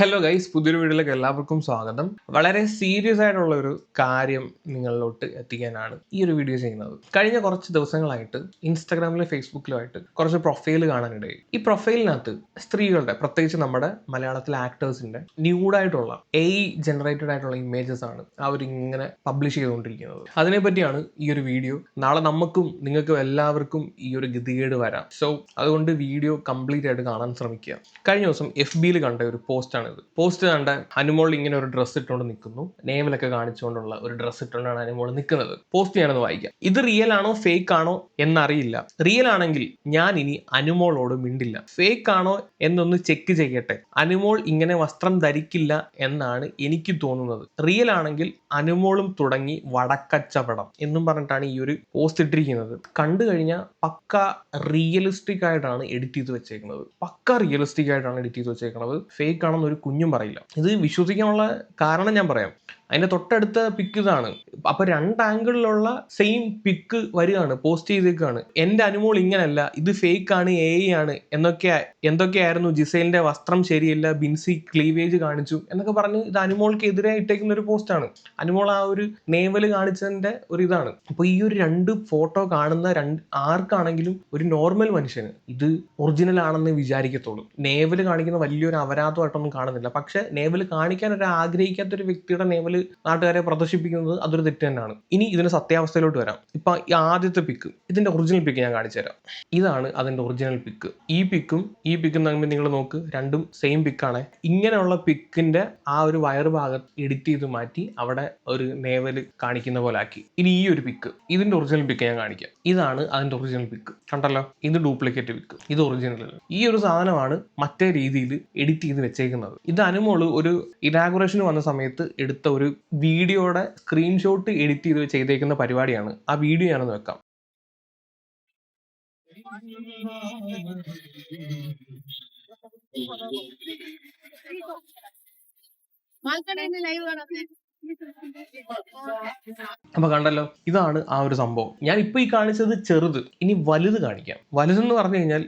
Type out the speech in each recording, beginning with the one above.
Hello guys പുതിയൊരു വീഡിയോയിലേക്ക് എല്ലാവർക്കും സ്വാഗതം. വളരെ സീരിയസ് ആയിട്ടുള്ള ഒരു കാര്യം നിങ്ങളിലോട്ട് എത്തിക്കാനാണ് ഈ ഒരു വീഡിയോ ചെയ്യുന്നത്. കഴിഞ്ഞ കുറച്ച് ദിവസങ്ങളായിട്ട് ഇൻസ്റ്റാഗ്രാമിലും ഫേസ്ബുക്കിലും ആയിട്ട് കുറച്ച് പ്രൊഫൈൽ കാണാനിടയായി. ഈ പ്രൊഫൈലിനകത്ത് സ്ത്രീകളുടെ പ്രത്യേകിച്ച് നമ്മുടെ മലയാളത്തിലെ ആക്ടേഴ്സിന്റെ ന്യൂഡായിട്ടുള്ള എ ജനറേറ്റഡ് ആയിട്ടുള്ള ഇമേജസ് ആണ് അവരിങ്ങനെ പബ്ലിഷ് ചെയ്തുകൊണ്ടിരിക്കുന്നത്. അതിനെപ്പറ്റിയാണ് ഈ ഒരു വീഡിയോ നാളെ നമുക്കും നിങ്ങൾക്കും എല്ലാവർക്കും ഈ ഒരു ഗതികേട് വരാം. സോ അതുകൊണ്ട് വീഡിയോ കംപ്ലീറ്റ് ആയിട്ട് കാണാൻ ശ്രമിക്കുക. കഴിഞ്ഞ ദിവസം എഫ് ബിയിൽ കണ്ട ഒരു പോസ്റ്റാണിത് പോസ്റ്റ് കണ്ട ഹനുമോൾ ഇങ്ങനെ ഒരു ഡ്രസ്സ് ഇട്ടുകൊണ്ട് നിൽക്കുന്നു. നേവലൊക്കെ കാണിച്ചുകൊണ്ടുള്ള ഒരു ഡ്രസ്സ് ഇട്ടുകൊണ്ടാണ് ഹനുമോൾ നിൽക്കുന്നത്. പോസ്റ്റ് ഞാനൊന്ന് വായിക്കാം. ഇത് റിയൽ ആണോ ഫേക്ക് ആണോ എന്നറിയില്ല. റിയൽ ആണെങ്കിൽ ഞാൻ ഇനി അനുമോളോട് മിണ്ടില്ല. ഫേക്ക് ആണോ എന്നൊന്ന് ചെക്ക് ചെയ്യട്ടെ. അനുമോൾ ഇങ്ങനെ വസ്ത്രം ധരിക്കില്ല എന്നാണ് എനിക്ക് തോന്നുന്നത്. റിയൽ ആണെങ്കിൽ അനുമോളും തുടങ്ങി വടക്കച്ചവടം എന്നും പറഞ്ഞിട്ടാണ് ഈ ഒരു പോസ്റ്റ് ഇട്ടിരിക്കുന്നത്. കണ്ടു കഴിഞ്ഞാൽ പക്ക റിയലിസ്റ്റിക് ആയിട്ടാണ് എഡിറ്റ് ചെയ്ത് വെച്ചേക്കുന്നത്. പക്ക റിയലിസ്റ്റിക് ആയിട്ടാണ് എഡിറ്റ് ചെയ്ത് വെച്ചേക്കുന്നത്. ഫേക്ക് ആണെന്ന് ഒരു കുഞ്ഞും പറയില്ല. ഇത് വിശ്വസിക്കാനുള്ള കാരണം ഞാൻ പറയാം. അതിന്റെ തൊട്ടടുത്ത പിക്ക് ഇതാണ്. അപ്പൊ രണ്ട് ആംഗിളിലുള്ള സെയിം പിക്ക് വരികയാണ് പോസ്റ്റ് ചെയ്തേക്കാണ്. എന്റെ അനുമോൾ ഇങ്ങനല്ല ഇത് ഫേക്ക് ആണ് എ ആണ് എന്നൊക്കെ എന്തൊക്കെയായിരുന്നു ജിസൈലിന്റെ വസ്ത്രം ശരിയല്ല ബിൻസി ക്ലീവേജ് കാണിച്ചു എന്നൊക്കെ പറഞ്ഞ് ഇത് അനുമോൾക്ക് എതിരെ ഇട്ടേക്കുന്ന ഒരു പോസ്റ്റ് ആണ്. അനുമോൾ ആ ഒരു നേവൽ കാണിച്ചതിന്റെ ഒരു ഇതാണ്. അപ്പൊ ഈ ഒരു രണ്ട് ഫോട്ടോ കാണുന്ന രണ്ട് ആർക്കാണെങ്കിലും ഒരു നോർമൽ മനുഷ്യന് ഇത് ഒറിജിനൽ ആണെന്ന് വിചാരിക്കത്തുള്ളൂ. നേവൽ കാണിക്കുന്ന വലിയൊരു അപരാധമായിട്ടൊന്നും കാണുന്നില്ല. പക്ഷെ നേവൽ കാണിക്കാൻ ഒരു ആഗ്രഹിക്കാത്ത ഒരു വ്യക്തിയുടെ നേവൽ നാട്ടുകാരെ പ്രദർശിപ്പിക്കുന്നത് അതൊരു തെറ്റ് തന്നെയാണ്. ഇനി ഇതിന് സത്യാവസ്ഥയിലോട്ട് വരാം. ഇപ്പൊ ഈ ആദ്യത്തെ പിക്ക് ഇതിന്റെ ഒറിജിനൽ പിക്ക് ഞാൻ കാണിച്ചു തരാം. ഇതാണ് അതിന്റെ ഒറിജിനൽ പിക്ക് ഈ പിക്കും ഈ പിക്കും തമ്മിൽ നിങ്ങൾ നോക്ക് രണ്ടും സെയിം പിക്കാണ് ഇങ്ങനെയുള്ള പിക്കിന്റെ ആ ഒരു വയർ ഭാഗം എഡിറ്റ് ചെയ്ത് മാറ്റി അവിടെ ഒരു നേവൽ കാണിക്കുന്ന പോലെ ആക്കി. ഇനി ഈ ഒരു പിക്ക് ഇതിന്റെ ഒറിജിനൽ പിക്ക് ഞാൻ കാണിക്കാം. ഇതാണ് അതിന്റെ ഒറിജിനൽ പിക്ക് കണ്ടല്ലോ? ഇത് ഡ്യൂപ്ലിക്കേറ്റ് പിക്ക് ഇത് ഒറിജിനൽ ഈ ഒരു സാധനമാണ് മറ്റേ രീതിയിൽ എഡിറ്റ് ചെയ്ത് വെച്ചേക്കുന്നത്. ഇത് അനുമോൾ ഒരു ഇനാഗുറേഷന് വന്ന സമയത്ത് എടുത്ത ഒരു വീഡിയോയുടെ സ്ക്രീൻഷോട്ട് എഡിറ്റ് ചെയ്ത് ചെയ്തേക്കുന്ന പരിപാടിയാണ്. ആ വീഡിയോ ഞാനൊന്ന് വെക്കാം. ലൈവ് കാണാം. അപ്പൊ കണ്ടല്ലോ ഇതാണ് ആ ഒരു സംഭവം. ഞാൻ ഇപ്പൊ ഈ കാണിച്ചത് ചെറുത്. ഇനി വലുത് കാണിക്കാം. വലുതെന്ന് പറഞ്ഞു കഴിഞ്ഞാൽ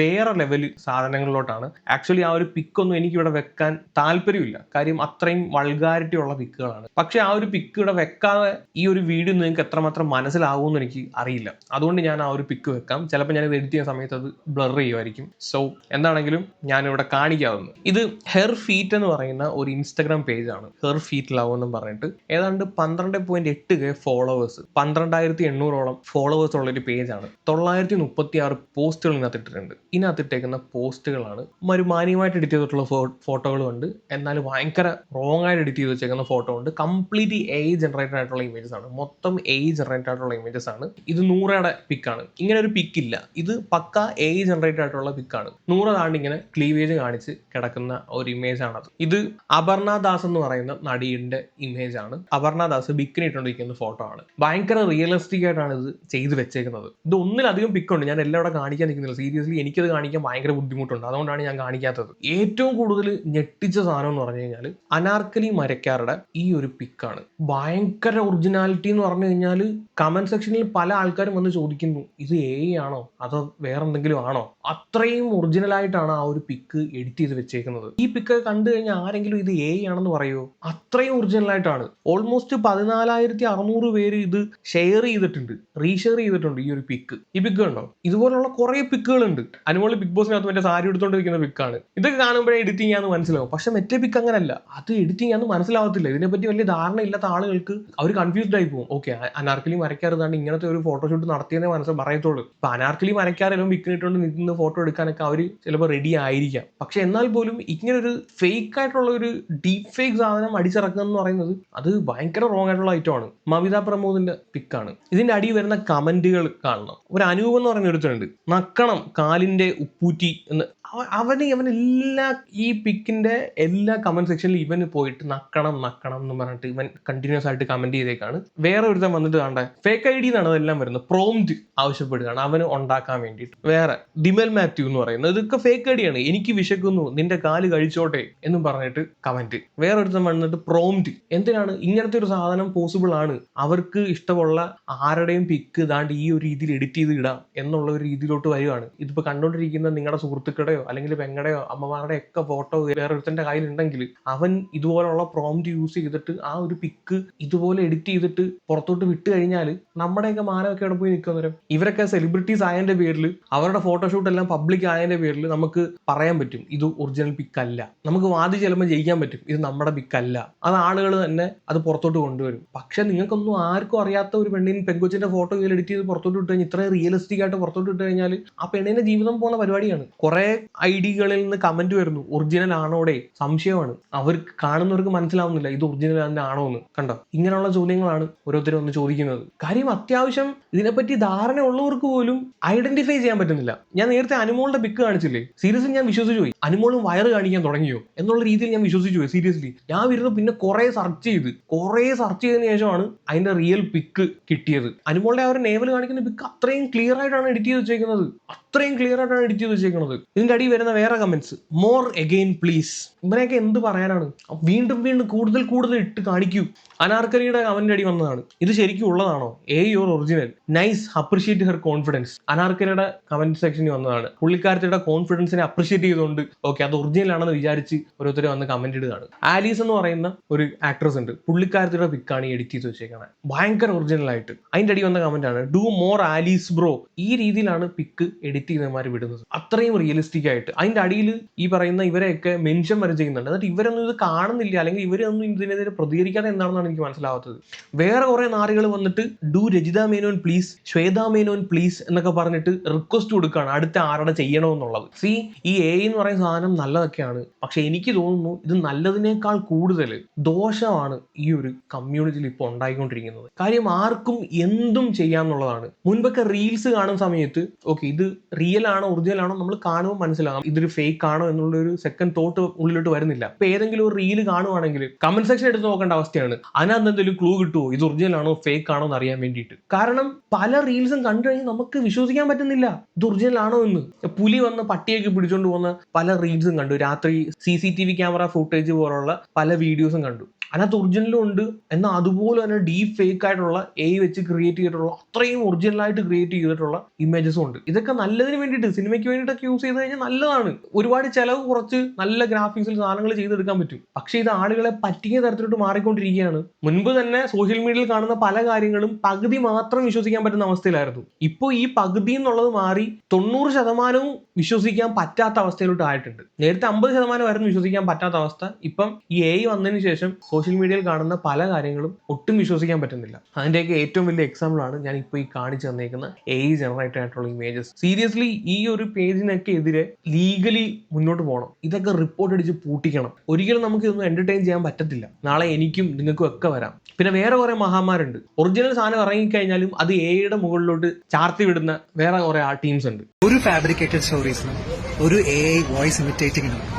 വേറെ ലെവൽ സാധനങ്ങളിലോട്ടാണ്. ആക്ച്വലി ആ ഒരു പിക്കൊന്നും എനിക്ക് ഇവിടെ വെക്കാൻ താല്പര്യമില്ല. കാര്യം അത്രയും വൾഗാരിറ്റി ഉള്ള പിക്കുകളാണ് പക്ഷെ ആ ഒരു പിക്ക് ഇവിടെ വെക്കാതെ ഈ ഒരു വീഡിയോ നിങ്ങൾക്ക് എത്രമാത്രം മനസ്സിലാവുമെന്ന് എനിക്ക് അറിയില്ല. അതുകൊണ്ട് ഞാൻ ആ ഒരു പിക്ക് വെക്കാം. ചിലപ്പോൾ ഞാൻ ഇത് എഡിറ്റ് ചെയ്യുന്ന സമയത്ത് അത് ബ്ലർ ചെയ്യുമായിരിക്കും. സോ എന്താണെങ്കിലും ഞാൻ ഇവിടെ കാണിക്കാവുന്നു ഇത് ഹെർ ഫീറ്റ് എന്ന് പറയുന്ന ഒരു ഇൻസ്റ്റഗ്രാം പേജാണ് ഹെർ ഫീറ്റ് ലവ് എന്ന് പറഞ്ഞിട്ട് ഏതാണ്ട് പന്ത്രണ്ട് പോയിന്റ് എട്ട് കെ ഫോളോവേഴ്സ് പന്ത്രണ്ടായിരത്തി എണ്ണൂറോളം ഫോളോവേഴ്സ് ഉള്ള ഒരു പേജാണ് തൊള്ളായിരത്തി മുപ്പത്തി ആറ് പോസ്റ്റുകൾ ഇതിനകത്ത് ഇട്ടിട്ടുണ്ട് ഇതിനകത്ത് ഇട്ടേക്കുന്ന പോസ്റ്റുകളാണ് ഒരു മാന്യമായിട്ട് എഡിറ്റ് ചെയ്തിട്ടുള്ള ഫോട്ടോകളും ഉണ്ട് എന്നാൽ ഭയങ്കര റോങ് ആയിട്ട് എഡിറ്റ് ചെയ്ത് വെച്ചേക്കുന്ന ഫോട്ടോ ഉണ്ട്. കംപ്ലീറ്റ്ലി എ ജനറേറ്റഡ് ആയിട്ടുള്ള ഇമേജസ് ആണ്. മൊത്തം എ ജനറേറ്റഡ് ആയിട്ടുള്ള ഇമേജസ് ആണ്. ഇത് നൂറയുടെ പിക്കാണ് ഇങ്ങനെ ഒരു പിക്ക് ഇല്ല. ഇത് പക്ക എ ജനറേറ്റഡ് ആയിട്ടുള്ള പിക്കാണ് നൂറ് താണ്ട് ഇങ്ങനെ ക്ലീവേജ് കാണിച്ച് കിടക്കുന്ന ഒരു ഇമേജ് ആണത്. ഇത് അപർണ ദാസ് എന്ന് പറയുന്ന നടിയുടെ ഇമേജ് ആണ്. അപർണ ദാസ് ബിക്കിനി ഇട്ടുകൊണ്ടിരിക്കുന്ന ഫോട്ടോ ആണ്. ഭയങ്കര റിയലിസ്റ്റിക് ആയിട്ടാണ് ഇത് ചെയ്തു വെച്ചേക്കുന്നത്. ഇത് ഒന്നിലധികം പിക്കുണ്ട് ഞാൻ എല്ലാം കാണിക്കാൻ നിൽക്കുന്നില്ല. സീരിയസ്ലി എനിക്കത് കാണിക്കാൻ ഭയങ്കര ബുദ്ധിമുട്ടുണ്ട്. അതുകൊണ്ടാണ് ഞാൻ കാണിക്കാത്തത്. ഏറ്റവും കൂടുതൽ ഞെട്ടിച്ച സാധനം എന്ന് പറഞ്ഞു കഴിഞ്ഞാൽ അനാർക്കലി മരക്കാരുടെ ഈ ഒരു പിക്കാണ് ഭയങ്കര ഒറിജിനാലിറ്റി എന്ന് പറഞ്ഞു കഴിഞ്ഞാൽ കമന്റ് സെക്ഷനിൽ പല ആൾക്കാരും വന്ന് ചോദിക്കുന്നു ഇത് എ ആണോ? അതോ വേറെ എന്തെങ്കിലും ആണോ? അത്രയും ഒറിജിനൽ ആയിട്ടാണ് ആ ഒരു പിക്ക് എഡിറ്റ് ചെയ്ത് വെച്ചേക്കുന്നത്. ഈ പിക്ക് കണ്ടു കഴിഞ്ഞാൽ ആരെങ്കിലും ഇത് എ ആണെന്ന് പറയുമോ അത്രയും ഒറിജിനൽ ആയിട്ടാണ്. ഓൾമോസ്റ്റ് പതിനാലായിരത്തി അറുന്നൂറ് പേര് ഇത് ഷെയർ ചെയ്തിട്ടുണ്ട് റീഷെയർ ചെയ്തിട്ടുണ്ട് ഈ ഒരു പിക്ക് ഈ പിക്ക് ഉണ്ടോ ഇതുപോലുള്ള കുറെ പിക്കുകളുണ്ട് അനുമോളി ബിഗ് ബോസിനകത്ത് മറ്റേ സാരി എടുത്തോണ്ടിരിക്കുന്ന പിക്കാണ് ഇതൊക്കെ കാണുമ്പോഴേ എഡിറ്റിംഗ് ആണെന്ന് മനസ്സിലാവും. പക്ഷെ മറ്റേ പിക്ക് അങ്ങനല്ല. അത് എഡിറ്റിംഗ് ആണെന്ന് മനസ്സിലാവത്തില്ല. ഇതിനെപ്പറ്റി വലിയ ധാരണ ഇല്ലാത്ത ആളുകൾക്ക് അവർ കൺഫ്യൂസ്ഡ് ആയി പോകും. ഓക്കെ അനാർക്കലി മരക്കാറുതാണ് ഇങ്ങനത്തെ ഒരു ഫോട്ടോഷൂട്ട് നടത്തിയെന്നേ മനസ്സിൽ പറയത്തുള്ളൂ. ഇപ്പൊ അനാർക്കലി വരയ്ക്കാറെല്ലാം പിക്ക് ഇട്ടുകൊണ്ട് നിന്ന് ഫോട്ടോ എടുക്കാനൊക്കെ അവർ ചിലപ്പോൾ റെഡി ആയിരിക്കാം. പക്ഷെ എന്നാൽ പോലും ഇങ്ങനെ ഒരു ഫേക്ക് ആയിട്ടുള്ള ഒരു ഡീപ് ഫേക്ക് സാധനം അടിച്ചിറക്കുക എന്ന് പറയുന്നത് അത് ഭയങ്കര റോങ് ആയിട്ടുള്ള ഐറ്റമാണ് മവിത പ്രമോദിന്റെ പിക്കാണ് ഇതിന്റെ അടിയിൽ വരുന്ന കമന്റുകൾ കാണണം. ഒരു അനൂപ് എന്ന് പറയുന്ന ഒരുത്തുണ്ട് നക്കണം കാലിന്റെ ഉപ്പൂറ്റി എന്ന്. അവ- അവന് ഇവൻ എല്ലാ ഈ പിക്കിന്റെ എല്ലാ കമന്റ് സെക്ഷനിലും ഇവന് പോയിട്ട് നക്കണം നക്കണം എന്ന് പറഞ്ഞിട്ട് ഇവൻ കണ്ടിന്യൂസ് ആയിട്ട് കമന്റ് ചെയ്തേക്കാണ്. വേറെ ഒരുത്തൻ വന്നിട്ട് കണ്ട ഫേക്ക് ഐ ഡി എന്നാണ് അതെല്ലാം വരുന്നത്. പ്രോംറ്റ് ആവശ്യപ്പെടുകയാണ്. അവന് ഉണ്ടാക്കാൻ വേണ്ടിയിട്ട്. വേറെ ഡിമൽ മാത്യു എന്ന് പറയുന്നത്. ഇതൊക്കെ ഫേക്ക് ഐ ഡി ആണ്. എനിക്ക് വിശക്കുന്നു. നിന്റെ കാൽ കഴിച്ചോട്ടെ എന്നും പറഞ്ഞിട്ട് കമന്റ് വേറെ ഒരുത്തൻ വന്നിട്ട് പ്രോംറ്റ് എന്തിനാണ് ഇങ്ങനത്തെ ഒരു സാധനം പോസിബിൾ ആണ്. അവർക്ക് ഇഷ്ടമുള്ള ആരുടെയും പിക്ക് ഇതാണ്ട് ഈ ഒരു രീതിയിൽ എഡിറ്റ് ചെയ്ത് ഇടാം എന്നുള്ള ഒരു രീതിയിലോട്ട് വരികയാണ്. ഇതിപ്പോ കണ്ടുകൊണ്ടിരിക്കുന്ന നിങ്ങളുടെ സുഹൃത്തുക്കളുടെയോ അല്ലെങ്കിൽ പെങ്ങളുടെയോ അമ്മമാരുടെ ഒക്കെ ഫോട്ടോ വേറൊരുത്തന്റെ കയ്യിലുണ്ടെങ്കിൽ അവൻ ഇതുപോലുള്ള പ്രോംറ്റ് യൂസ് ചെയ്തിട്ട് ആ ഒരു പിക്ക് ഇതുപോലെ എഡിറ്റ് ചെയ്തിട്ട് പുറത്തോട്ട് വിട്ട് കഴിഞ്ഞാൽ നമ്മുടെയൊക്കെ മാനമൊക്കെ അവിടെ പോയി നിൽക്കുന്നവരും ഇവരൊക്കെ സെലിബ്രിറ്റീസ് ആയതിന്റെ പേരിൽ അവരുടെ ഫോട്ടോഷൂട്ട് എല്ലാം പബ്ലിക് ആയതിന്റെ പേരിൽ നമുക്ക് പറയാൻ പറ്റും. ഇത് ഒറിജിനൽ പിക്ക് അല്ല. നമുക്ക് വാദി ചിലപ്പോൾ ജയിക്കാൻ പറ്റും. ഇത് നമ്മുടെ പിക്ക് അല്ല. അത് ആളുകൾ തന്നെ അത് പുറത്തോട്ട് കൊണ്ടുവരും. പക്ഷെ നിങ്ങൾക്കൊന്നും ആർക്കും അറിയാത്ത ഒരു പെണ്ണിന് പെൺകൊച്ചിന്റെ ഫോട്ടോ ഇതിൽ എഡിറ്റ് ചെയ്ത് പുറത്തോട്ട് ഇട്ട് കഴിഞ്ഞാൽ ഇത്രയും റിയലിസ്റ്റിക് ആയിട്ട് പുറത്തോട്ട് ഇട്ട് കഴിഞ്ഞാൽ ആ പെണ്ണിന്റെ ജീവിതം പോകുന്ന പരിപാടിയാണ്. കുറെ ഐഡികളിൽ നിന്ന് കമന്റ് വരുന്നു. ഒറിജിനൽ ആണോടെ? സംശയമാണ്. അവർ കാണുന്നവർക്ക് മനസ്സിലാവുന്നില്ല ഇത് ഒറിജിനൽ തന്നെ ആണോ എന്ന് കണ്ടോ? ഇങ്ങനെയുള്ള ചോദ്യങ്ങളാണ് ഓരോരുത്തരും ഒന്ന് ചോദിക്കുന്നത്. കാര്യം അത്യാവശ്യം ഇതിനെപ്പറ്റി ധാരണ ഉള്ളവർക്ക് പോലും ഐഡന്റിഫൈ ചെയ്യാൻ പറ്റുന്നില്ല. ഞാൻ നേരത്തെ അനുമോളുടെ പിക്ക് കാണിച്ചില്ലേ? സീരിയസ്ലി ഞാൻ വിശ്വസിച്ചു പോയി. അനുമോളും വയറ് കാണിക്കാൻ തുടങ്ങിയോ? എന്നുള്ള രീതിയിൽ ഞാൻ വിശ്വസിച്ചു പോയി സീരിയസ്ലി ഞാൻ വരുന്നു പിന്നെ കുറെ സെർച്ച് ചെയ്ത്. കുറെ സെർച്ച് ചെയ്തതിനു ശേഷമാണ് അതിന്റെ റിയൽ പിക്ക് കിട്ടിയത്. അനുമോളുടെ ആ ഒരു നേവൽ കാണിക്കുന്ന പിക്ക് അത്രയും ക്ലിയർ ആയിട്ടാണ് എഡിറ്റ് ചെയ്ത് വെച്ചേക്കുന്നത്. അത്രയും ക്ലിയർ ആയിട്ടാണ് എഡിറ്റ് ചെയ്ത് വെച്ചേക്കുന്നത്. ഇതിന്റെ അടി വരുന്ന വേറെ കമന്റ്സ് മോർ എഗെയിൻ പ്ലീസ് ഇവനെയൊക്കെ എന്ത് പറയാനാണ്? വീണ്ടും വീണ്ടും കൂടുതൽ കൂടുതൽ ഇട്ട് കാണിക്കൂ. അനാർക്കലിയുടെ കമന്റ് അടി വന്നതാണ്. ഇത് ശരിക്കും ഉള്ളതാണോ? A your original nice appreciate her confidence അനാർക്കലിയുടെ comment സെക്ഷനിൽ വന്നതാണ്. പുള്ളിക്കാരത്തിയുടെ കോൺഫിഡൻസിനെ അപ്രിഷിയേറ്റ് ചെയ്തുകൊണ്ട്. ഓക്കെ അത് ഒറിജിനൽ ആണെന്ന് വിചാരിച്ച് ഓരോരുത്തരും വന്ന് കമന്റ് ഇടുകയാണ്. ആലീസ് എന്ന് പറയുന്ന ഒരു ആക്ട്രസ് ഉണ്ട്. പുള്ളിക്കാരത്തിയുടെ പിക്കാണ് ഈ എഡിറ്റ് ചെയ്ത് വെച്ചേക്കുന്നത് ഭയങ്കര ഒറിജിനൽ ആയിട്ട്. അതിന്റെ അടി വന്ന കമന്റ് ആണ് ഡു മോർ ആലീസ് ബ്രോ ഈ രീതിയിലാണ് പിക്ക് എഡിറ്റ് ചെയ്യുന്നവന്മാർ വിടുന്നത്. അത്രയും റിയലിസ്റ്റിക് ആയിട്ട്. അതിന്റെ അടിയിൽ ഈ പറയുന്ന ഇവരെയൊക്കെ മെൻഷൻ വരെ ചെയ്യുന്നുണ്ട്. എന്നിട്ട് ഇവരൊന്നും ഇത് കാണുന്നില്ല. അല്ലെങ്കിൽ ഇവരൊന്നും ഇതിനെതിരെ പ്രതികരിക്കാതെ എന്താണെന്നാണ് എനിക്ക് മനസ്സിലാവാത്തത്. വേറെ കുറെ നാറികൾ വന്നിട്ട് do Rajitha Menon please Shweta Menon please എന്നൊക്കെ പറഞ്ഞിട്ട് റിക്വസ്റ്റ് കൊടുക്കുകയാണ്. അടുത്ത ആരുടെ ചെയ്യണമെന്നുള്ളത്. സി ഈ എ എന്ന് പറയുന്ന സാധനം നല്ലതൊക്കെയാണ്. പക്ഷെ എനിക്ക് തോന്നുന്നു ഇത് നല്ലതിനേക്കാൾ കൂടുതൽ ദോഷമാണ് ഈ ഒരു കമ്മ്യൂണിറ്റിയിൽ ഇപ്പോൾ ഉണ്ടായിക്കൊണ്ടിരിക്കുന്നത്. കാര്യം ആർക്കും എന്തും ചെയ്യാന്നുള്ളതാണ്. മുൻപൊക്കെ റീൽസ് കാണുന്ന സമയത്ത് ഓക്കെ ഇത് റിയൽ ആണോ ഒറിജിനൽ ആണോ നമ്മൾ കാണുമ്പോൾ മനസ്സിലാകാം ഇതൊരു ഫേക്ക് ആണോ എന്നുള്ള ഒരു സെക്കൻഡ് തോട്ട് ഉള്ളിലോട്ട് വരുന്നില്ല. ഇപ്പൊ ഏതെങ്കിലും ഒരു റീൽ കാണുവാണെങ്കിൽ കമന്റ് സെക്ഷൻ എടുത്ത് നോക്കേണ്ട അവസ്ഥയാണ്. അതിനകത്ത് എന്തെങ്കിലും ക്ലൂ കിട്ടുമോ ഇത് ഒറിജിനൽ ആണോ ഫേക്ക് ആണോ എന്ന് അറിയാൻ വേണ്ടിയിട്ട്. കാരണം പല റീൽസും കണ്ടു കഴിഞ്ഞാൽ നമുക്ക് വിശ്വസിക്കാൻ പറ്റുന്നില്ല. ഇത് ഒറിജിനൽ ആണോ എന്ന്. പുലി വന്ന് പട്ടിയൊക്കെ പിടിച്ചോണ്ട് പോകുന്ന പല റീൽസും കണ്ടു. രാത്രി C C T V camera footage പോലുള്ള പല വീഡിയോസും കണ്ടു. അതിനകത്ത് ഒറിജിനലും ഉണ്ട്. എന്നാൽ അതുപോലെ തന്നെ ഡീപ് ഫേക്ക് ആയിട്ടുള്ള എ വെച്ച് ക്രിയേറ്റ് ചെയ്തിട്ടുള്ള അത്രയും ഒറിജിനൽ ആയിട്ട് ക്രിയേറ്റ് ചെയ്തിട്ടുള്ള ഇമേജസും ഉണ്ട്. ഇതൊക്കെ നല്ലതിന് വേണ്ടിയിട്ട് സിനിമയ്ക്ക് വേണ്ടിയിട്ടൊക്കെ യൂസ് ചെയ്ത് കഴിഞ്ഞാൽ നല്ലതാണ്. ഒരുപാട് ചിലവ് കുറച്ച് നല്ല ഗ്രാഫിക്സിൽ സാധനങ്ങൾ ചെയ്തെടുക്കാൻ പറ്റും. പക്ഷേ ഇത് ആളുകളെ പറ്റിയ തരത്തിലോട്ട് മാറിക്കൊണ്ടിരിക്കുകയാണ്. മുൻപ് തന്നെ സോഷ്യൽ മീഡിയയിൽ കാണുന്ന പല കാര്യങ്ങളും പകുതി മാത്രം വിശ്വസിക്കാൻ പറ്റുന്ന അവസ്ഥയിലായിരുന്നു. ഇപ്പോൾ ഈ പകുതി എന്നുള്ളത് മാറി തൊണ്ണൂറ് ശതമാനവും വിശ്വസിക്കാൻ പറ്റാത്ത അവസ്ഥയിലോട്ട് ആയിട്ടുണ്ട്. നേരത്തെ അമ്പത് ശതമാനമായിരുന്നു വിശ്വസിക്കാൻ പറ്റാത്ത അവസ്ഥ. ഇപ്പം ഈ എ വന്നതിന് ശേഷം സോഷ്യൽ മീഡിയയിൽ കാണുന്ന പല കാര്യങ്ങളും ഒട്ടും വിശ്വസിക്കാൻ പറ്റുന്നില്ല. അതിന്റെയൊക്കെ ഏറ്റവും വലിയ എക്സാമ്പിൾ ആണ് ഞാൻ ഇപ്പോൾ ഈ കാണിച്ചു തന്നേക്കുന്ന എ ജനറേറ്റഡ് ആയിട്ടുള്ള ഇമേജസ് സീരിയസ്ലി ഈ ഒരു പേജിനൊക്കെ എതിരെ ലീഗലി മുന്നോട്ട് പോകണം. ഇതൊക്കെ റിപ്പോർട്ട് അടിച്ച് പൂട്ടിക്കണം. ഒരിക്കലും നമുക്ക് ഇതൊന്നും എന്റർടൈൻ ചെയ്യാൻ പറ്റത്തില്ല. നാളെ എനിക്കും നിങ്ങൾക്കും ഒക്കെ വരാം. പിന്നെ വേറെ കുറെ മഹാമാരുണ്ട് ഒറിജിനൽ സാധനം ഇറങ്ങിക്കഴിഞ്ഞാലും അത് എയുടെ മുകളിലോട്ട് ചാർത്തി വിടുന്ന വേറെ കുറെ ആ ടീംസ് ഉണ്ട്. ഒരു ഫാബ്രിക്കേറ്റഡ് സ്റ്റോറീസിനും ഒരു എഐ വോയിസ് ഇമിറ്റേറ്റിങ്ങിനും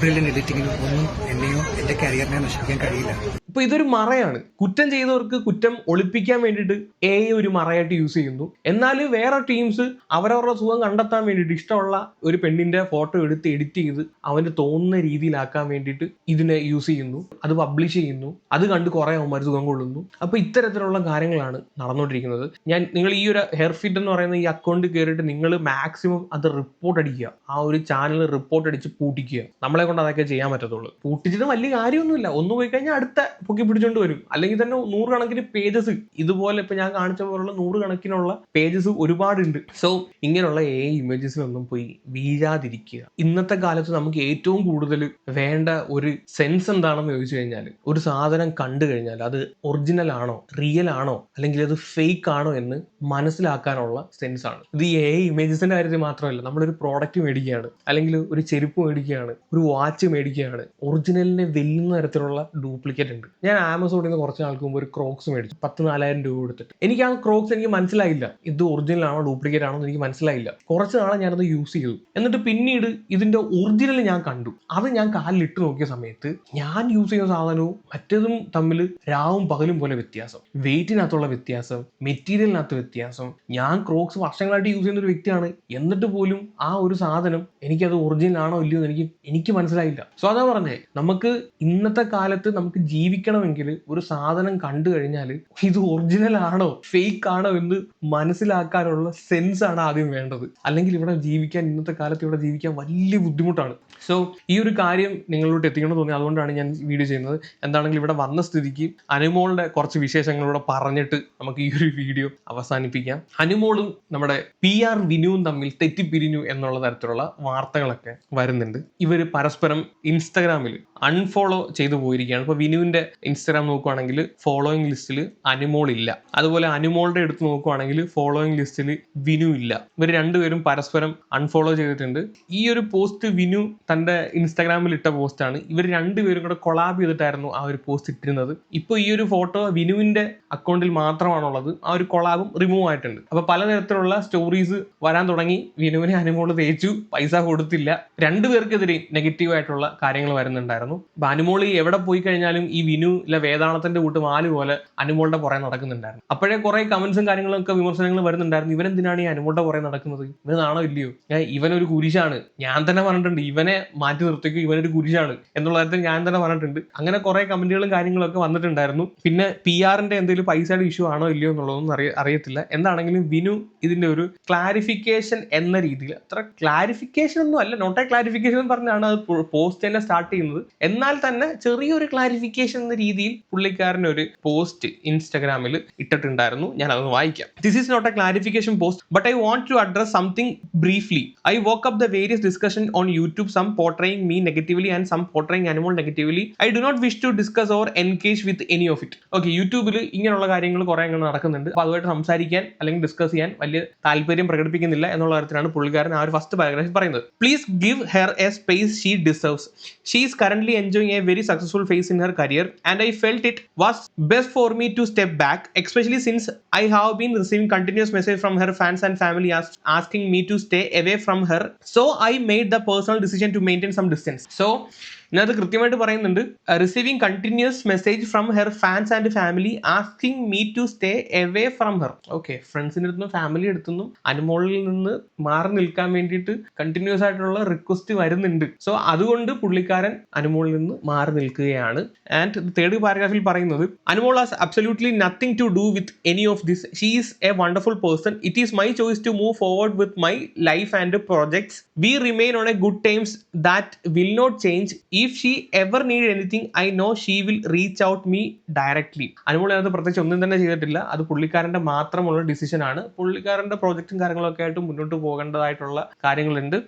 ബ്രില്യൻ എഡിറ്റിങ്ങിനും ഒന്നും എന്നെയോ എന്റെ കരിയറിനെ നശിപ്പിക്കാൻ കഴിയില്ല. ഇപ്പൊ ഇതൊരു മറയാണ്. കുറ്റം ചെയ്തവർക്ക് കുറ്റം ഒളിപ്പിക്കാൻ വേണ്ടിയിട്ട് എ ഒരു മറയായിട്ട് യൂസ് ചെയ്യുന്നു. എന്നാൽ വേറെ ടീംസ് അവരവരുടെ സുഖം കണ്ടെത്താൻ വേണ്ടിയിട്ട് ഇഷ്ടമുള്ള ഒരു പെണ്ണിന്റെ ഫോട്ടോ എടുത്ത് എഡിറ്റ് ചെയ്ത് അവന് തോന്നുന്ന രീതിയിലാക്കാൻ വേണ്ടിയിട്ട് ഇതിനെ യൂസ് ചെയ്യുന്നു. അത് പബ്ലിഷ് ചെയ്യുന്നു. അത് കണ്ട് കുറെ അവന്മാർ സുഖം കൊള്ളുന്നു. അപ്പൊ ഇത്തരത്തിലുള്ള കാര്യങ്ങളാണ് നടന്നുകൊണ്ടിരിക്കുന്നത് ഞാൻ നിങ്ങൾ ഈ ഒരു ഹെയർ ഫിറ്റ് എന്ന് പറയുന്ന ഈ അക്കൗണ്ട് കയറിയിട്ട് നിങ്ങൾ മാക്സിമം അത് റിപ്പോർട്ട് അടിക്കുക. ആ ഒരു ചാനൽ റിപ്പോർട്ട് അടിച്ച് പൂട്ടിക്കുക. നമ്മളെ കൊണ്ട് അതൊക്കെ ചെയ്യാൻ പറ്റത്തുള്ളൂ. പൂട്ടിച്ചിട്ട് വലിയ കാര്യമൊന്നുമില്ല. ഒന്ന് പോയി കഴിഞ്ഞാൽ അടുത്ത പൊക്കി പിടിച്ചോണ്ട് വരും. അല്ലെങ്കിൽ തന്നെ നൂറുകണക്കിന് പേജസ് ഇതുപോലെ ഇപ്പൊ ഞാൻ കാണിച്ച പോലുള്ള നൂറുകണക്കിനുള്ള പേജസ് ഒരുപാടുണ്ട്. സോ ഇങ്ങനെയുള്ള ഏ ഇമേജസിലൊന്നും പോയി വീഴാതിരിക്കുക. ഇന്നത്തെ കാലത്ത് നമുക്ക് ഏറ്റവും കൂടുതൽ വേണ്ട ഒരു സെൻസ് എന്താണെന്ന് ചോദിച്ചു കഴിഞ്ഞാൽ ഒരു സാധനം കണ്ടു കഴിഞ്ഞാൽ അത് ഒറിജിനൽ ആണോ റിയൽ ആണോ അല്ലെങ്കിൽ അത് ഫേക്ക് ആണോ എന്ന് മനസ്സിലാക്കാനുള്ള സെൻസ് ആണ്. ഇത് എ ഇമേജസിന്റെ കാര്യത്തിൽ മാത്രമല്ല നമ്മളൊരു പ്രോഡക്റ്റ് മേടിക്കുകയാണ്. അല്ലെങ്കിൽ ഒരു ചെരുപ്പ് മേടിക്കുകയാണ് ഒരു വാച്ച് മേടിക്കുകയാണ്. ഒറിജിനലിനെ വെല്ലുന്ന തരത്തിലുള്ള ഡ്യൂപ്ലിക്കേറ്റ് ഉണ്ട്. ഞാൻ ആമസോണിൽ നിന്ന് കുറച്ച് നാൾക്ക് മുമ്പ് ഒരു ക്രോക്സ് മേടിച്ചു. പത്ത് നാലായിരം രൂപ കൊടുത്തിട്ട്. എനിക്ക് ആ ക്രോക്സ് എനിക്ക് മനസ്സിലായില്ല. ഇത് ഒറിജിനൽ ആണോ ഡ്യൂപ്ലിക്കേറ്റ് ആണോ എന്ന് എനിക്ക് മനസ്സിലായില്ല. കുറച്ച് നാളെ ഞാനത് യൂസ് ചെയ്തു. എന്നിട്ട് പിന്നീട് ഇതിന്റെ ഒറിജിനൽ ഞാൻ കണ്ടു. അത് ഞാൻ കാലിലിട്ട് നോക്കിയ സമയത്ത് ഞാൻ യൂസ് ചെയ്യുന്ന സാധനവും മറ്റേതും തമ്മിൽ രാവും പകലും പോലെ വ്യത്യാസം. വെയിറ്റിനകത്തുള്ള വ്യത്യാസം മെറ്റീരിയലിനകത്ത് വ്യത്യാസം. ഞാൻ ക്രോക്സ് വർഷങ്ങളായിട്ട് യൂസ് ചെയ്യുന്ന ഒരു വ്യക്തിയാണ്. എന്നിട്ട് പോലും ആ ഒരു സാധനം എനിക്കത് ഒറിജിനൽ ആണോ ഇല്ലയോ എന്ന് എനിക്ക് എനിക്ക് മനസ്സിലായില്ല. സോ അതാ പറഞ്ഞേ നമുക്ക് ഇന്നത്തെ കാലത്ത് നമുക്ക് ജീവിക്കാൻ ജീവിക്കണമെങ്കിൽ ഒരു സാധനം കണ്ടു കഴിഞ്ഞാൽ ഇത് ഒറിജിനൽ ആണോ ഫേക്ക് ആണോ എന്ന് മനസ്സിലാക്കാനുള്ള സെൻസ് ആണ് ആദ്യം വേണ്ടത്. അല്ലെങ്കിൽ ഇവിടെ ജീവിക്കാൻ ഇന്നത്തെ കാലത്ത് ഇവിടെ ജീവിക്കാൻ വലിയ ബുദ്ധിമുട്ടാണ്. സോ ഈ ഒരു കാര്യം നിങ്ങളോട്ട് എത്തിക്കണം തോന്നി. അതുകൊണ്ടാണ് ഞാൻ വീഡിയോ ചെയ്യുന്നത്. എന്താണെങ്കിലും ഇവിടെ വന്ന സ്ഥിതിക്ക് അനുമോളുടെ കുറച്ച് വിശേഷങ്ങളൂടെ പറഞ്ഞിട്ട് നമുക്ക് ഈ ഒരു വീഡിയോ അവസാനിപ്പിക്കാം. അനുമോളും നമ്മുടെ പി ആർ വിനുവും തമ്മിൽ തെറ്റിപ്പിരിഞ്ഞു എന്നുള്ള തരത്തിലുള്ള വാർത്തകളൊക്കെ വരുന്നുണ്ട്. ഇവർ പരസ്പരം ഇൻസ്റ്റഗ്രാമിൽ അൺഫോളോ ചെയ്തു പോയിരിക്കുകയാണ്. ഇപ്പോൾ വിനുവിന്റെ ഇൻസ്റ്റാഗ്രാം നോക്കുവാണെങ്കിൽ ഫോളോയിങ് ലിസ്റ്റിൽ അനുമോൾ ഇല്ല. അതുപോലെ അനുമോളുടെ എടുത്ത് നോക്കുവാണെങ്കിൽ ഫോളോയിങ് ലിസ്റ്റിൽ വിനു ഇല്ല. ഇവർ രണ്ടുപേരും പരസ്പരം അൺഫോളോ ചെയ്തിട്ടുണ്ട്. ഈ ഒരു പോസ്റ്റ് വിനു തന്റെ ഇൻസ്റ്റാഗ്രാമിൽ ഇട്ട പോസ്റ്റാണ് ഇവർ രണ്ടുപേരും കൂടെ കൊളാബ് ചെയ്തിട്ടായിരുന്നു ആ ഒരു പോസ്റ്റ് ഇട്ടിരുന്നത്. ഇപ്പോൾ ഈ ഒരു ഫോട്ടോ വിനുവിന്റെ അക്കൗണ്ടിൽ മാത്രമാണുള്ളത്. ആ ഒരു കൊളാബും റിമൂവ് ആയിട്ടുണ്ട്. അപ്പൊ പലതരത്തിലുള്ള സ്റ്റോറീസ് വരാൻ തുടങ്ങി. വിനുവിനെ അനുമോൾ തേച്ചു. പൈസ കൊടുത്തില്ല. രണ്ടുപേർക്കെതിരെയും നെഗറ്റീവ് ആയിട്ടുള്ള കാര്യങ്ങൾ വരുന്നുണ്ടായിരുന്നു. അപ്പൊ അനുമോളി എവിടെ പോയി കഴിഞ്ഞാലും ഈ വിനു ഇല്ല വേദാളത്തിന്റെ കൂട്ട് മാൽ പോലെ അനുമോളുടെ പുറകെ നടക്കുന്നുണ്ടായിരുന്നു. അപ്പോഴേ കുറെ കമന്റ്സും കാര്യങ്ങളും ഒക്കെ വിമർശനങ്ങൾ വരുന്നുണ്ടായിരുന്നു. ഇവനെന്തിനാണ് ഈ അനുമോളുടെ പുറകെ നടക്കുന്നത്? ഇവനാണോ ഇല്ലയോ? ഇവനൊരു കുരിശാണ്. ഞാൻ തന്നെ പറഞ്ഞിട്ടുണ്ട് ഇവനെ മാറ്റി നിർത്തിക്കും ഇവനൊരു കുരിശാണ് എന്നുള്ള കാര്യത്തിൽ ഞാൻ തന്നെ പറഞ്ഞിട്ടുണ്ട്. അങ്ങനെ കുറെ കമന്റുകളും കാര്യങ്ങളും ഒക്കെ വന്നിട്ടുണ്ടായിരുന്നു. പിന്നെ പി ആറിന്റെ എന്തെങ്കിലും പൈസയുടെ ഇഷ്യൂ ആണോ ഇല്ലയോ എന്നുള്ളതൊന്നും അറിയ അറിയത്തില്ല. എന്താണെങ്കിലും വിനു ഇതിന്റെ ഒരു ക്ലാരിഫിക്കേഷൻ എന്ന രീതിയിൽ അത്ര ക്ലാരിഫിക്കേഷൻ ഒന്നും അല്ല നോട്ട് എ ക്ലാരിഫിക്കേഷൻ പറഞ്ഞാണ് അത് പോസ്റ്റ് തന്നെ സ്റ്റാർട്ട് ചെയ്യുന്നത്. എന്നാൽ തന്നെ ചെറിയൊരു ക്ലാരിഫിക്കേഷൻ എന്ന രീതിയിൽ പുള്ളിക്കാരൻ ഒരു പോസ്റ്റ് ഇൻസ്റ്റാഗ്രാമിൽ ഇട്ടിട്ടുണ്ടായിരുന്നു. ഞാൻ അതൊന്ന് വായിക്കാം this is not a clarification post but I want to address something briefly I woke up the various discussion on YouTube some portraying me negatively and some portraying Anumol negatively I do not wish to discuss or engage with any of it okay യൂട്യൂബിൽ ഇങ്ങനെയുള്ള കാര്യങ്ങൾ കുറെ അങ്ങനെ നടക്കുന്നുണ്ട്. അപ്പോൾ അതുമായിട്ട് സംസാരിക്കാൻ അല്ലെങ്കിൽ ഡിസ്കസ് ചെയ്യാൻ വലിയ താല്പര്യം പ്രകടിപ്പിക്കുന്നില്ല എന്നുള്ള കാര്യത്തിലാണ് പുള്ളിക്കാരൻ ആ ഒരു ഫസ്റ്റ് പാരഗ്രാഫിൽ പറയുന്നത്. Please give her a space she deserves she is current currently enjoying a very successful phase in her career and I felt it was best for me to step back, especially since I have been receiving continuous message from her fans and family as- asking me to stay away from her. So I made the personal decision to maintain some distance. So ഇതിനകത്ത് കൃത്യമായിട്ട് പറയുന്നുണ്ട് receiving continuous message from her fans and family asking me to stay away from her okay ഫ്രണ്ട്സിന്റെ അടുത്തുനിന്നും family അടുത്തുനിന്നും അനുമോളിൽ നിന്ന് മാറി നിൽക്കാൻ വേണ്ടിയിട്ട് continuous ആയിട്ടുള്ള റിക്വസ്റ്റ് വരുന്നുണ്ട്. സോ അതുകൊണ്ട് പുള്ളിക്കാരൻ അനുമോളിൽ നിന്ന് മാറി നിൽക്കുകയാണ്. ആൻഡ് തേർഡ് പാരഗ്രാഫിൽ പറയുന്നത് Anumol has absolutely nothing to do with any of this she is a wonderful person it is my choice to move forward with my life and projects we remain on a good times that will not change if she ever need anything I know she will reach out me directly Anumol അതിനകത്ത് പ്രത്യേകിച്ച് ഒന്നും തന്നെ ചെയ്തിട്ടില്ല. അത് പുള്ളിക്കാരന്റെ മാത്രമുള്ള decision ആണ്. പുള്ളിക്കാരന്റെ പ്രോജക്റ്റും കാര്യങ്ങളൊക്കെ ആയിട്ട് മുന്നോട്ട് പോകേണ്ടതായിട്ടുള്ള കാര്യങ്ങളുണ്ട്.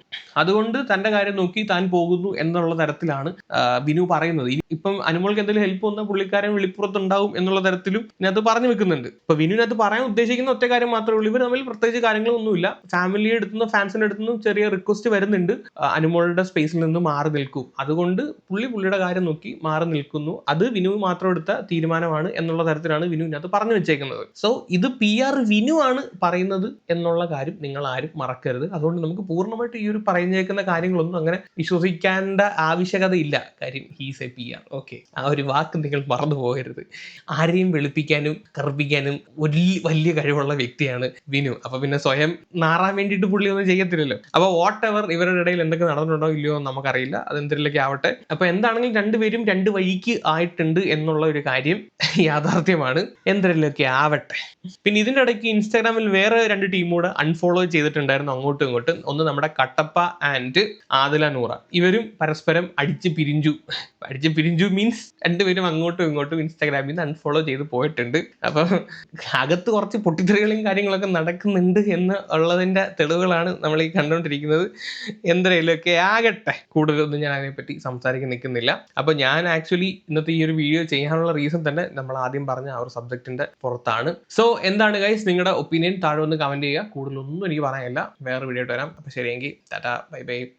അതുകൊണ്ട് തന്റെ കാര്യം നോക്കി താൻ പോകുന്നു എന്നുള്ള തരത്തിലാണ് ബിനു പറയുന്നത്. ഇപ്പം അനുമോൾക്ക് എന്തെങ്കിലും ഹെൽപ്പ് വന്നാൽ പുള്ളിക്കാരൻ വെളിപ്പുറത്തുണ്ടാവും എന്നുള്ള തരത്തിലും ഇതിനകത്ത് പറഞ്ഞു വെക്കുന്നുണ്ട്. ഇപ്പൊ വിനുവിനകത്ത് പറയാൻ ഉദ്ദേശിക്കുന്ന ഒറ്റ കാര്യം മാത്രമേ ഉള്ളൂ. ഇവർ തമ്മിൽ പ്രത്യേകിച്ച് കാര്യങ്ങളൊന്നുമില്ല. ഫാമിലിയുടെ അടുത്തുനിന്ന് ഫാൻസിന്റെ അടുത്തുനിന്നും ചെറിയ റിക്വസ്റ്റ് വരുന്നുണ്ട്. അനുമോളുടെ സ്പേസിൽ നിന്ന് മാറി നിൽക്കും. അതുകൊണ്ട് പുള്ളി പുള്ളിയുടെ കാര്യം നോക്കി മാറി നിൽക്കുന്നു. അത് വിനു മാത്രം എടുത്ത തീരുമാനമാണ് എന്നുള്ള തരത്തിലാണ് വിനു ഇതിനകത്ത് പറഞ്ഞു വെച്ചേക്കുന്നത്. സോ ഇത് പി ആർ വിനു ആണ് പറയുന്നത് എന്നുള്ള കാര്യം നിങ്ങൾ ആരും മറക്കരുത്. അതുകൊണ്ട് നമുക്ക് പൂർണമായിട്ട് ഈ ഒരു പറഞ്ഞേക്കുന്ന കാര്യങ്ങളൊന്നും അങ്ങനെ വിശ്വസിക്കേണ്ട ആവശ്യകതയില്ല. കാര്യം he's a P R okay ആ ഒരു വാക്ക് നിങ്ങൾ മറന്നു പോകരുത്. ആരെയും വെളുപ്പിക്കാനും കറുപ്പിക്കാനും വലിയ വലിയ കഴിവുള്ള വ്യക്തിയാണ് വിനു. അപ്പൊ പിന്നെ സ്വയം നാറാൻ വേണ്ടിയിട്ട് പുള്ളി ഒന്നും ചെയ്യത്തില്ലല്ലോ. അപ്പൊ വാട്ട് എവർ ഇവരുടെ ഇടയിൽ എന്തൊക്കെ നടന്നിട്ടുണ്ടോ ഇല്ലയോ നമുക്കറിയില്ല. അത് എന്തെങ്കിലുമൊക്കെ ആവട്ടെ അപ്പൊ എന്താണെങ്കിലും രണ്ടുപേരും രണ്ട് വഴിക്ക് ആയിട്ടുണ്ട് എന്നുള്ള ഒരു കാര്യം യാഥാർത്ഥ്യമാണ്. എന്തെങ്കിലുമൊക്കെ ആവട്ടെ. പിന്നെ ഇതിന്റെ ഇടയ്ക്ക് ഇൻസ്റ്റാഗ്രാമിൽ വേറെ രണ്ട് ടീം കൂടെ അൺഫോളോ ചെയ്തിട്ടുണ്ടായിരുന്നു അങ്ങോട്ടും ഇങ്ങോട്ടും. ഒന്ന് നമ്മുടെ കട്ടപ്പ ആൻഡ് ആദില നൂറ. ഇവരും പരസ്പരം അടിച്ച് പിരിഞ്ചു അടിച്ച് പിരിഞ്ചു മീൻസ് രണ്ടുപേരും അങ്ങോട്ടും ഇങ്ങോട്ടും ഇൻസ്റ്റാഗ്രാമിൽ നിന്ന് അൺഫോളോ ചെയ്ത് പോയിട്ടുണ്ട്. അപ്പൊ അകത്ത് കുറച്ച് പൊട്ടിത്തെറികളും കാര്യങ്ങളൊക്കെ നടക്കുന്നുണ്ട് എന്ന് ഉള്ളതിന്റെ തെളിവുകളാണ് നമ്മൾ ഈ കണ്ടുകൊണ്ടിരിക്കുന്നത്. എന്തെങ്കിലുമൊക്കെ ആകട്ടെ. കൂടുതലൊന്നും ഞാൻ അതിനെപ്പറ്റി സംസാരിക്കാൻ നിൽക്കുന്നില്ല. അപ്പൊ ഞാൻ ആക്ച്വലി ഇന്നത്തെ ഈ ഒരു വീഡിയോ ചെയ്യാനുള്ള റീസൺ തന്നെ നമ്മൾ ആദ്യം പറഞ്ഞ ആ ഒരു സബ്ജക്റ്റിന്റെ പുറത്താണ്. സോ എന്താണ് ഗൈസ് നിങ്ങളുടെ ഒപ്പീനിയൻ താഴെ ഒന്ന് കമന്റ് ചെയ്യുക. കൂടുതലൊന്നും എനിക്ക് പറയാനില്ല. വേറെ വീഡിയോ ആയിട്ട് വരാം. അപ്പൊ ശരിയെങ്കിൽ ടാറ്റ ബൈ ബൈ.